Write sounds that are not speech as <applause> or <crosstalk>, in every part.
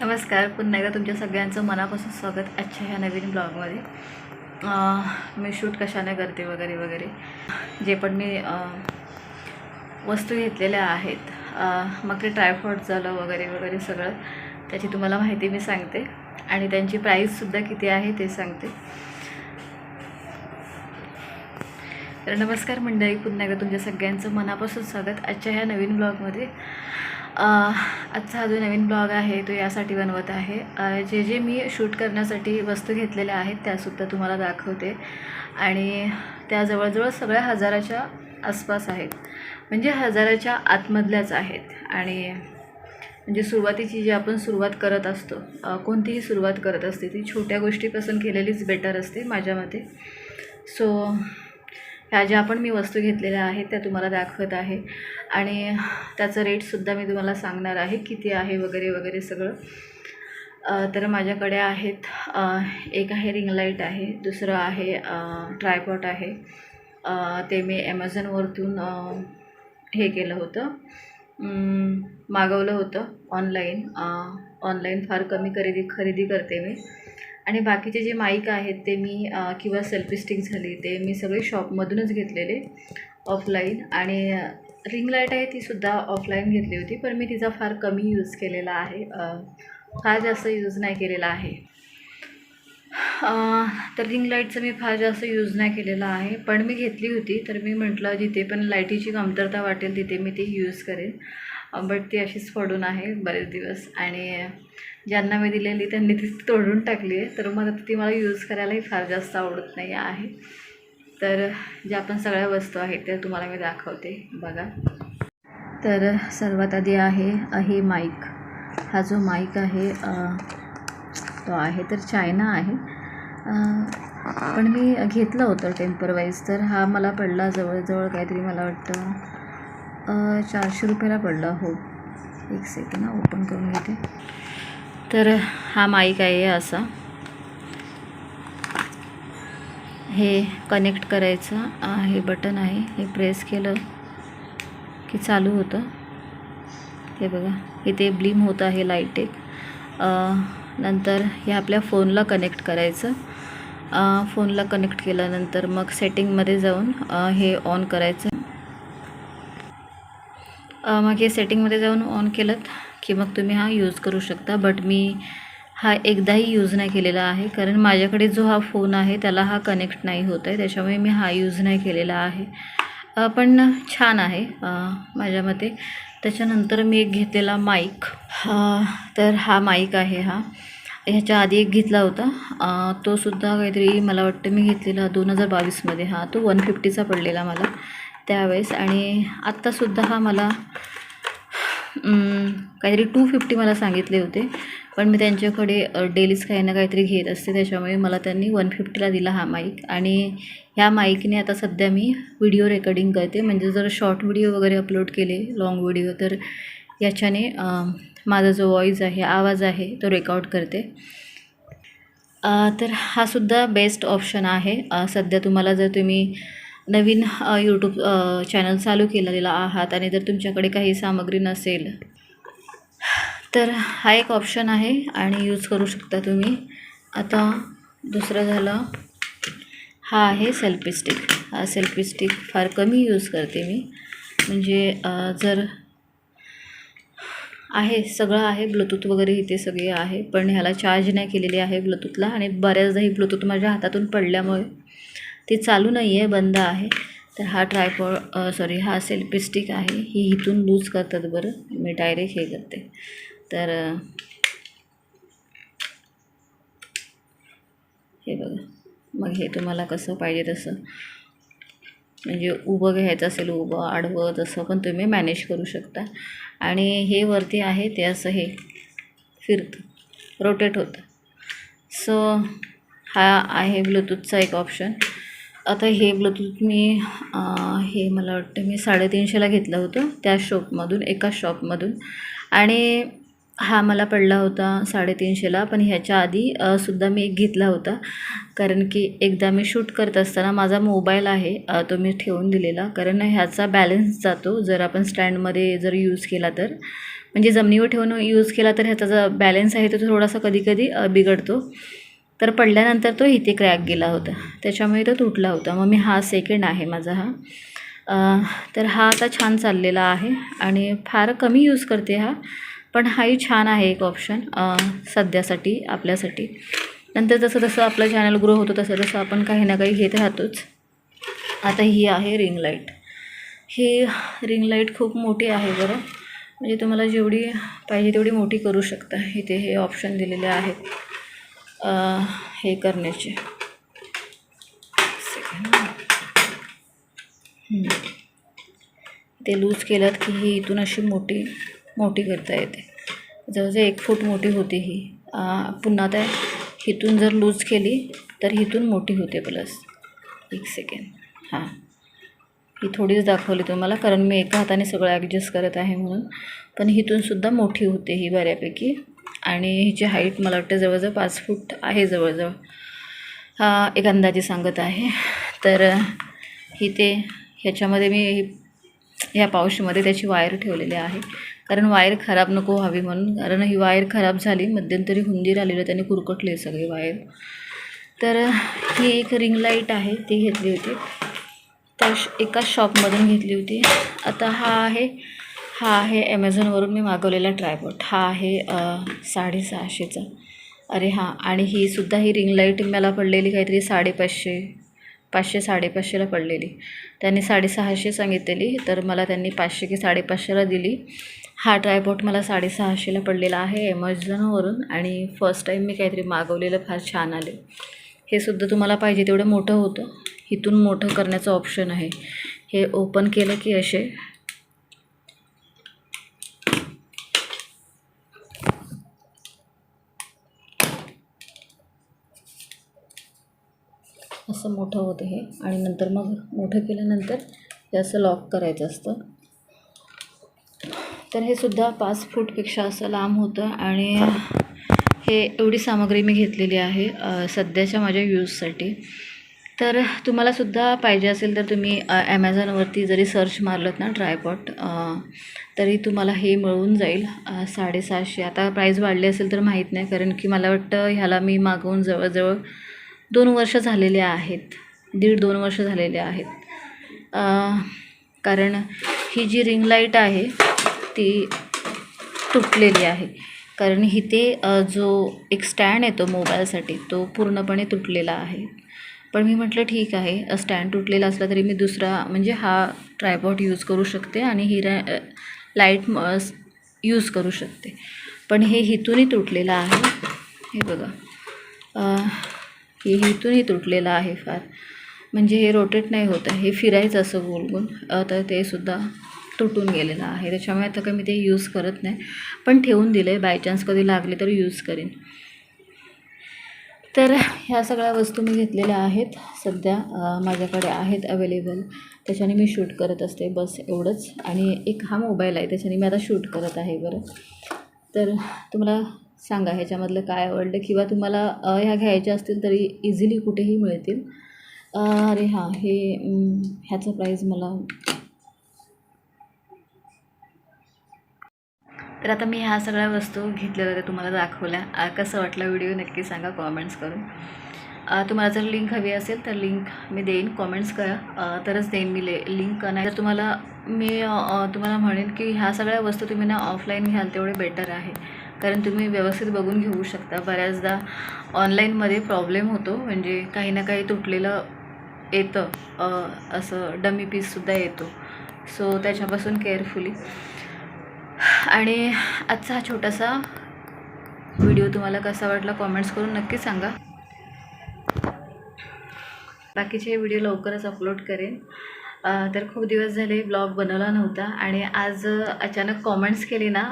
नमस्कार पुन्हा एकदा तुमच्या सगळ्यांचं मनापासून स्वागत आजच्या ह्या नवीन ब्लॉगमध्ये. मी शूट कशाने करते वगैरे वगैरे. जे पण मी वस्तू घेतलेल्या आहेत मग ते ट्रायफॉड झालं वगैरे वगैरे सगळं त्याची तुम्हाला माहिती मी सांगते. आणि त्यांची प्राईससुद्धा किती आहे ते सांगते. तर नमस्कार मंडळी पुन्हा एकदा तुमच्या सगळ्यांचं मनापासून स्वागत आजच्या ह्या नवीन ब्लॉगमध्ये. आजचा हा जो नवीन ब्लॉग आहे तो यासाठी बनवत आहे. जे जे मी शूट करण्यासाठी वस्तू घेतलेल्या आहेत त्यासुद्धा तुम्हाला दाखवते. आणि त्या जवळजवळ सगळ्या हजाराच्या आसपास आहेत. म्हणजे हजाराच्या आतमधल्याच आहेत. आणि म्हणजे सुरुवातीची जी आपण सुरुवात करत असतो कोणतीही सुरुवात करत असते ती छोट्या गोष्टीपासून केलेलीच बेटर असते माझ्या मते. सो ह्या ज्या पण मी वस्तू घेतलेल्या आहेत त्या तुम्हाला दाखवत आहे. आणि त्याचं रेटसुद्धा मी तुम्हाला सांगणार आहे किती आहे वगैरे वगैरे सगळं. तर माझ्याकडे आहेत एक आहे रिंग लाइट आहे दुसरं आहे ट्रायपॉट आहे. ते मी ॲमेझॉनवरतून हे केलं होतं. मागवलं होतं ऑनलाईन ऑनलाईन फार कमी खरेदी खरेदी करते मी. आणि बाकीचे जे माईक आहेत ते मी किंवा सेल्फी स्टिक झाली ते मी सगळे शॉपमधूनच घेतलेले ऑफलाईन आणि रिंग लाइट आहे तीसुद्धा ऑफलाईन घेतली होती पण मी तिचा फार कमी यूज केलेला आहे. फार जास्त यूज नाही केलेला आहे. तर रिंग लाईटचं मी फार जास्त यूज नाही केलेला आहे. पण मी घेतली होती तर मी म्हटलं जिथे पण लाईटीची कमतरता वाटेल तिथे मी ती यूज करेन. बट ती अशीच पडून आहे बरेच दिवस. आणि ज्यांना मी दिलेली त्यांनी ती तोडून टाकली आहे तर मग ती मला यूज करायलाही फार जास्त आवडत नाही आहे. तर ज्या पण सगळ्या वस्तू आहेत त्या तुम्हाला मी दाखवते बघा. तर सर्वात आधी आहे हे माईक हा जो माईक आहे तो आहे तर चायना आहे. पण मी घेतलं होतं टेम्परवाईज तर हा मला पडला जवळजवळ काहीतरी मला वाटतं चारशे रुपयाला पडला. हो एक सेकंड ना ओपन करून घेते. तर हा माईक आहे असा. हे कनेक्ट करायचं हे बटन आहे. हे प्रेस केलं की चालू होतं. हे बघा इथे ब्लीम होत आहे लाइट एक. नंतर हे आपल्या फोनला कनेक्ट करायचं. फोनला कनेक्ट केल्यानंतर मग सेटिंगमध्ये जाऊन हे ऑन करायचं. मग हे सेटिंगमध्ये जाऊन ऑन केलं. की मग तुम्ही हा यूज करू शकता. बट मी हा एकदाही यूज नाही केलेला आहे. कारण माझ्याकडे जो हा फोन आहे त्याला हा कनेक्ट नाही होत आहे. त्याच्यामुळे मी हा यूज नाही केलेला आहे. पण छान आहे. माझ्या मते. त्याच्यानंतर मी एक घेतलेला माईक तर हा माईक आहे हा. ह्याच्या आधी एक घेतला होता. तो सुद्धा काहीतरी मला वाटतं मी घेतलेला दोन हजार बावीसमध्ये. हा तो वन फिफ्टीचा पडलेला मला त्यावेळेस. आणि आत्तासुद्धा हा मला काहीतरी टू फिफ्टी मला सांगितले होते. पण मी त्यांच्याकडे डेलीच काही ना काहीतरी घेत असते. त्याच्यामुळे मला त्यांनी वन फिफ्टीला दिला हा माईक आणि ह्या माईकने आता सध्या मी व्हिडिओ रेकॉर्डिंग करते. म्हणजे जर शॉर्ट व्हिडिओ वगैरे अपलोड केले लाँग व्हिडिओ तर याच्याने माझा जो वॉईस आहे आवाज आहे तो रेकॉर्ड करते. तर हा सुद्धा बेस्ट ऑप्शन आहे. सध्या तुम्हाला जर तुम्ही नवीन यूट्यूब चॅनल चालू केलेला आहात आणि जर तुमच्याकडे काही सामग्री नसेल तर हा एक ऑप्शन आहे आणि यूज करू शकता तुम्ही. आता दुसरं झालं हा आहे सेल्फी स्टिक हा सेल्फी स्टिक फार कमी यूज करते मी. म्हणजे जर आहे सगळं आहे ब्लूटूथ वगैरे इथे सगळे आहे पण ह्याला चार्ज नाही केलेली आहे ब्लूटूथला आणि बऱ्याचदा ही ब्लूटूथ माझ्या हातातून पडल्यामुळे ती चालू नाही आहे बंद आहे. तर हा ट्रायपॉड सॉरी हा सेल्फी स्टिक आहे. ही इथून लूज करतात बरं. मी डायरेक्ट हे करते. तर हे बघा. मग हे तुम्हाला कसं पाहिजे तसं. म्हणजे उभं घ्यायचं असेल उभं आडवं तसं पण तुम्ही मॅनेज करू शकता. आणि हे वरती आहे ते असं हे फिरतं. रोटेट होतं. सो हा आहे ब्लूटूथचा एक ऑप्शन आता हे ब्लूटूथ मी हे मला वाटतं मी साडेतीनशेला घेतलं होतं त्या शॉपमधून एका शॉपमधून. आणि हा मला पडला होता साडेतीनशेला पण ह्याच्या आधी सुद्धा मी एक घेतला होता. कारण की एकदा मी शूट करत असताना माझा मोबाईल आहे तो मी ठेवून दिलेला. कारण ह्याचा बॅलन्स जातो जर आपण स्टँडमध्ये जर यूज केला तर. म्हणजे जमिनीवर ठेवून यूज केला तर ह्याचा जो बॅलन्स आहे तो थोडासा कधी कधी बिघडतो. तर पडल्यानंतर तो इथे क्रॅक गेला होता. त्याच्यामुळे तो तुटला होता. मग मी हा सेकंड आहे माझा हा. तर हा आता छान चाललेला आहे आणि फार कमी यूज करते हा पण हाही छान आहे एक ऑप्शन सध्यासाठी आपल्यासाठी. नंतर जसं जसं आपलं चॅनल ग्रो होतो तसं तसं आपण काही ना काही घेत राहतोच. आता ही आहे रिंग लाइट ही रिंग लाइट खूप मोठी आहे बरं. म्हणजे तुम्हाला जेवढी पाहिजे तेवढी मोठी करू शकता. इथे हे ऑप्शन दिलेले आहेत. हे करण्याचे. ते लूज केलात की ही इथून अशी मोठी मोठी करता येते. जवळजवळ एक फूट मोठी होती ही. पुन्हा त्या इथून जर लूज केली तर इथून मोठी होते प्लस एक सेकंड हां. ही थोडीच दाखवली तुम्हाला कारण मी एका हाताने सगळं ॲडजस्ट करत आहे म्हणून. पण हिथूनसुद्धा मोठी होते ही बऱ्यापैकी. आणि हिची हाईट मला वाटतं जवळजवळ पाच फूट आहे जवळजवळ. हा एक अंदाजे सांगत आहे. तर ही ते ह्याच्यामध्ये मी ह्या पावशीमध्ये त्याची वायर ठेवलेली आहे. कारण वायर खराब नको व्हावी म्हणून. कारण ही वायर खराब झाली मध्यंतरी हुंदीर आलेलं त्याने कुरकटले सगळे वायर तर ही एक रिंग लाइट आहे ती घेतली होती. त्या श एकाच शॉपमधून घेतली होती. आता हा आहे हा आहे ॲमेझॉनवरून मी मागवलेला ट्रायपॉट हा आहे साडेसहाशेचा. अरे हां आणि ही सुद्धा ही रिंग लाइट मला पडलेली काहीतरी साडेपाचशे पाचशे साडेपाचशेला पडलेली. त्यांनी साडेसहाशे सांगितलेली तर मला त्यांनी पाचशे की साडेपाचशेला दिली. हा ट्रायपॉट मला साडेसहाशेला पडलेला आहे ॲमेझॉनवरून आणि फर्स्ट टाईम मी काहीतरी मागवलेलं फार छान आले. हे सुद्धा तुम्हाला पाहिजे तेवढं मोठं होतं. इथून मोठं करण्याचं ऑप्शन आहे. हे ओपन केलं की असे असं मोठं होतं हे. आणि नंतर मग मोठं केल्यानंतर हे असं लॉक करायचं असतं. तर हे सुद्धा पाच फूटपेक्षा असं लांब होतं आणि हे एवढी सामग्री मी घेतलेली आहे सध्याच्या माझ्या यूजसाठी तर तुम्हालासुद्धा पाहिजे असेल तर तुम्ही ॲमेझॉनवरती जरी सर्च मारलं ना ट्रायपॉट तरी तुम्हाला हे मिळून जाईल साडेसहाशे. आता प्राईस वाढली असेल तर माहीत नाही कारण की मला वाटतं ह्याला मी मागवून जवळजवळ दोन वर्ष झालेले आहेत. दीड दोन वर्ष झालेले आहेत. कारण ही जी रिंग लाइट आहे ती तुटलेली आहे. कारण इथे जो एक स्टँड येतो मोबाईलसाठी तो पूर्णपणे तुटलेला आहे. पण मी म्हटलं ठीक आहे स्टँड तुटलेला असला तरी मी दुसरा म्हणजे हा ट्रायपॉट यूज करू शकते आणि ही लाइट यूज करू शकते. पण हे हिथूनही तुटलेलं आहे. हे बघा. हे हिथूनही तुटलेलं आहे फार. म्हणजे हे रोटेट नाही होत हे फिरायचं असं गोल गोल तर ते सुद्धा तुटून गेलेलं आहे. त्याच्यामुळे आता काही मी ते यूज करत नाही. पण ठेवून दिलं आहे बाय चान्स कधी लागले तर यूज करेन. तर ह्या सगळ्या वस्तू मी घेतलेल्या आहेत. सध्या माझ्याकडे आहेत अवेलेबल त्याच्याने मी शूट करत असते बस एवढंच. आणि एक हा मोबाईल आहे. त्याच्याने मी आता शूट करत आहे बरं. तर तुम्हाला सांगा ह्याच्यामधलं काय आवडलं किंवा तुम्हाला ह्या घ्यायच्या असतील तरी इझिली कुठेही मिळतील. अरे हां हे ह्याचं प्राईज मला तर आता मी ह्या सगळ्या वस्तू घेतलेल्या त्या तुम्हाला दाखवल्या. कसं वाटलं व्हिडिओ नक्की सांगा कॉमेंट्स करून. तुम्हाला जर लिंक हवी असेल तर लिंक मी देईन. कॉमेंट्स करा. तरच देईन मी ले लिंक नाही तर तुम्हाला मी तुम्हाला म्हणेन की ह्या सगळ्या वस्तू तुम्ही ना ऑफलाईन घ्याल तेवढे बेटर आहे. कारण तुम्ही व्यवस्थित बघून घेऊ शकता. बऱ्याचदा ऑनलाईनमध्ये प्रॉब्लेम होतो. म्हणजे काही ना काही तुटलेलं येतं. असं डमी पीससुद्धा येतो. सो त्याच्यापासून केअरफुली आणि आजचा हा छोटासा व्हिडिओ तुम्हाला कसा वाटला कॉमेंट्स करून नक्की सांगा. बाकीचे व्हिडिओ लवकरच अपलोड करेन. तर खूप दिवस झाले ब्लॉग बनवला नव्हता. आणि आज अचानक कॉमेंट्स केली ना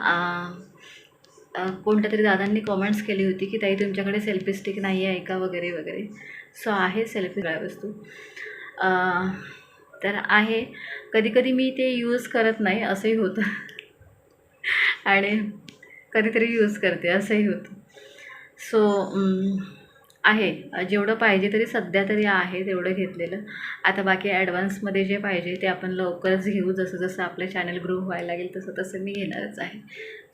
कोणत्या तरी दादांनी कॉमेंट्स केली होती की ताई तुमच्याकडे सेल्फी स्टिक नाही आहे का? वगैरे वगैरे. सो आहे सेल्फी सगळ्या वस्तू. तर आहे. कधीकधी मी ते यूज करत नाही असंही होतं. <laughs> आणि कधीतरी यूज करते असंही होतं. सो आहे. जेवढं पाहिजे तरी सध्या तरी आहे तेवढं घेतलेलं. आता बाकी ॲडव्हान्समध्ये जे पाहिजे ते आपण लवकरच घेऊ. जसं जसं आपलं चॅनल ग्रो व्हायला लागेल तसं तसं मी घेणारच आहे.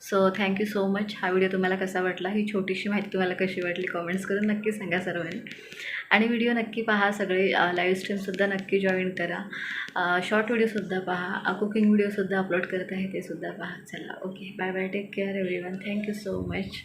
So thank you so much हा व्हिडिओ तुम्हाला कसा वाटला? ही छोटीशी माहिती तुम्हाला कशी वाटली? कॉमेंट्स करून नक्की सांगा सर्वांनी. आणि व्हिडिओ नक्की पहा सगळे. लाईव्ह स्ट्रीमसुद्धा नक्की जॉईन करा. शॉर्ट व्हिडिओसुद्धा पहा. कुकिंग व्हिडिओसुद्धा अपलोड करत आहे ते सुद्धा पहा. चला okay bye bye take care everyone thank you so much